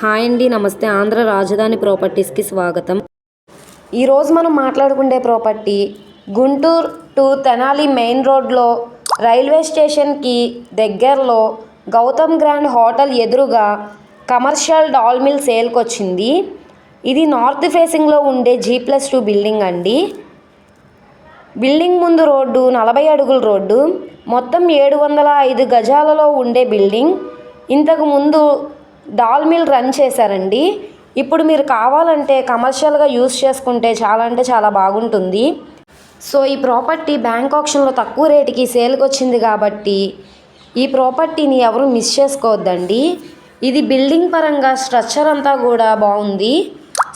Hi అండి నమస్తే. ఆంధ్ర రాజధాని ప్రాపర్టీస్కి స్వాగతం. ఈరోజు మనం మాట్లాడుకునే property Guntur to Tenali main రోడ్లో రైల్వే స్టేషన్కి దగ్గరలో గౌతమ్ గ్రాండ్ హోటల్ ఎదురుగా కమర్షియల్ డాల్ మిల్ సేల్కి వచ్చింది ఇది నార్త్ ఫేసింగ్లో ఉండే జీ ప్లస్ టూ బిల్డింగ్ అండి. బిల్డింగ్ ముందు రోడ్డు నలభై అడుగుల రోడ్డు మొత్తం ఏడు వందల ఐదు గజాలలో ఉండే బిల్డింగ్. ఇంతకు ముందు డాల్ మిల్ రన్ చేశారండి. ఇప్పుడు మీరు కావాలంటే కమర్షియల్గా యూస్ చేసుకుంటే చాలా అంటే చాలా బాగుంటుంది. సో ఈ ప్రాపర్టీ బ్యాంక్ ఆప్షన్లో తక్కువ రేటుకి సేల్కి వచ్చింది కాబట్టి ఈ ప్రాపర్టీని ఎవరు మిస్ చేసుకోవద్దండి. ఇది బిల్డింగ్ పరంగా స్ట్రక్చర్ అంతా కూడా బాగుంది.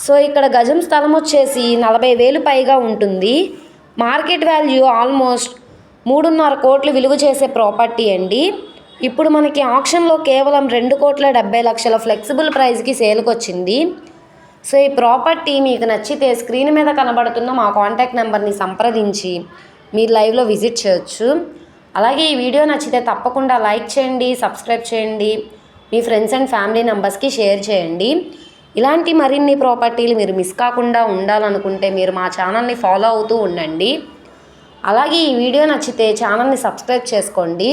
సో ఇక్కడ గజం స్థలం వచ్చేసి నలభై వేలు పైగా ఉంటుంది. మార్కెట్ వాల్యూ ఆల్మోస్ట్ మూడున్నర కోట్లు విలువ చేసే ప్రాపర్టీ అండి. ఇప్పుడు మనకి ఆక్షన్లో కేవలం రెండు కోట్ల డెబ్బై లక్షల ఫ్లెక్సిబుల్ ప్రైస్కి సేల్కి వచ్చింది సో ఈ ప్రాపర్టీ మీకు నచ్చితే స్క్రీన్ మీద కనబడుతున్న మా కాంటాక్ట్ నెంబర్ని సంప్రదించి మీరు లైవ్లో విజిట్ చేయొచ్చు. అలాగే ఈ వీడియో నచ్చితే తప్పకుండా లైక్ చేయండి సబ్స్క్రైబ్ చేయండి మీ ఫ్రెండ్స్ అండ్ ఫ్యామిలీ మెంబర్స్కి షేర్ చేయండి. ఇలాంటి మరిన్ని ప్రాపర్టీలు మీరు మిస్ కాకుండా ఉండాలనుకుంటే మీరు మా ఛానల్ని ఫాలో అవుతూ ఉండండి. అలాగే ఈ వీడియో నచ్చితే ఛానల్ని సబ్స్క్రైబ్ చేసుకోండి.